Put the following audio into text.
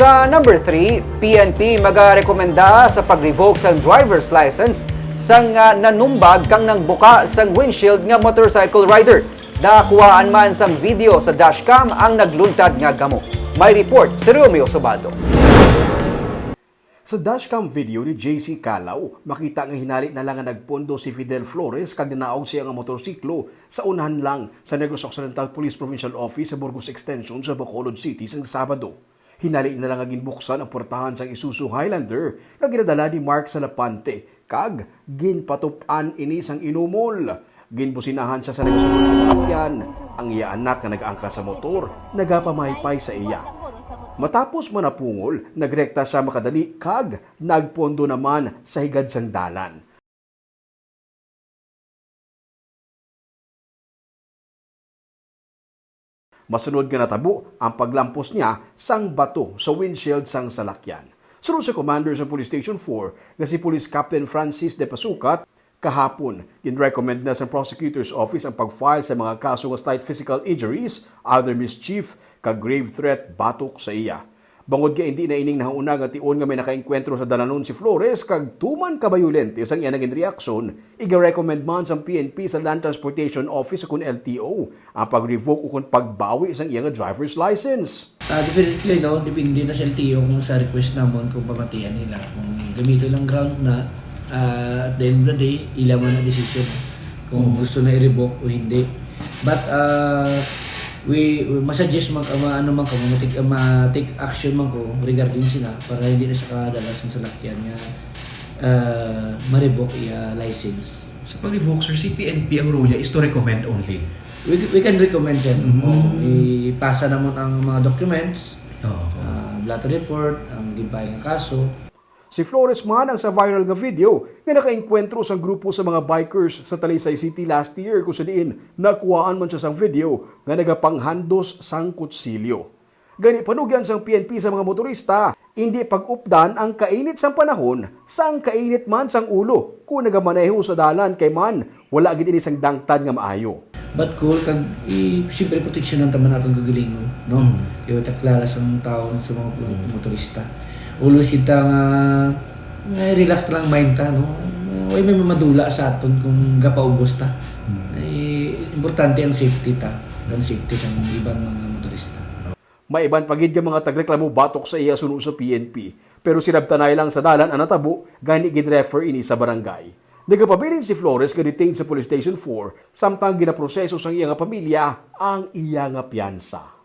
Sa number 3, PNP magarekomenda sa pag-revoke sang driver's license sang nga nanumbag kang nang buka sang windshield nga motorcycle rider. Nakuhaan man sang video sa dashcam ang nagluntad nga gamo. May report si Romeo Sobado. Sa dashcam video ni JC Calaw, makita nga hinalit na lang nga nagpondo si Fidel Flores kag nanaog siya nga motorsiklo sa unahan lang sa Negros Occidental Police Provincial Office sa Burgos Extension sa Bacolod City sang Sabado. Hinali na lang nga ginbuksan ang portahan sang Isuzu Highlander nga ginadala ni Mark Salapante kag ginpatupan ini sang inumol. Ginbusinahan siya sa nagasunod nga sasakyan. Ang iya anak nga nag-angka sa motor, nagapamaypay sa iya. Matapos manapungol, nagrekta sa makadali kag nagpondo naman sa higad sang dalan. Masunod nga natabo ang paglampos niya sang bato sa windshield sang salakyan. Sunod sa commander sa Police Station 4 nga si Police Captain Francis De Pasukat, kahapon, in-recommend na sa prosecutor's office ang pag-file sa mga kaso ng slight physical injuries, other mischief, kag grave threat, batok sa iya. Bangod ka hindi na ining nahauna nga tiun nga may nakaengkwentro sa dalanon si Flores kag tuman kabayulente sang iya naging reaksyon, iga-recommend man sa PNP sa Land Transportation Office kun LTO ang pag-revoke o kun pagbawi sang iya nga driver's license. Ah, definitely, no, depende na sa LTO kung sa request naman kung pamatian nila. Kung gamito lang ground na, ah, at the end of the day, ila man ang decision kung gusto na i-revoke o hindi. But, uh, we, we masuggest man, uh, ano man ko, ma-take, uh, ma-take action man ko regarding sila para hindi na sa kadalas ng salakyan nga uh, ma-revoke iya license. Sa pag-revoke, sir, si PNP ang rule niya is to recommend only. We, we can recommend sir. Oh, ipasa naman ang mga documents, Oo. uh, blood report, ang gimpay ng kaso, Si Flores man ang sa viral nga video nga nakaengkwentro sa grupo sa mga bikers sa Talisay City last year kung sadiin nakuhaan man siya sang video nga nagapanghandos sang kutsilyo. Gani panugyan sang PNP sa mga motorista, hindi pag-updan ang kainit sang panahon sang kainit man sang ulo kung nagamaneho sa dalan kay man wala gid ini sang dangtad nga maayo. But cool, kag i siyempre protection ng taman natin gagaling, no? Kaya taklala sa mga tao sa mga motorista. Always kita nga nga relax lang mind ta, no? Way may mamadula sa aton kung gapaubos ta. Eh, importante ang safety ta, ang safety sa mga ibang mga motorista. Maiban pagid nga mga tagreklamo batok sa iya suno sa PNP. Pero sinabtanay lang sa dalan ang natabo gani gid refer ini sa barangay. Nagapabilin si Flores nga detained sa Police Station 4 samtang ginaproseso sang iya nga pamilya ang iya nga piyansa.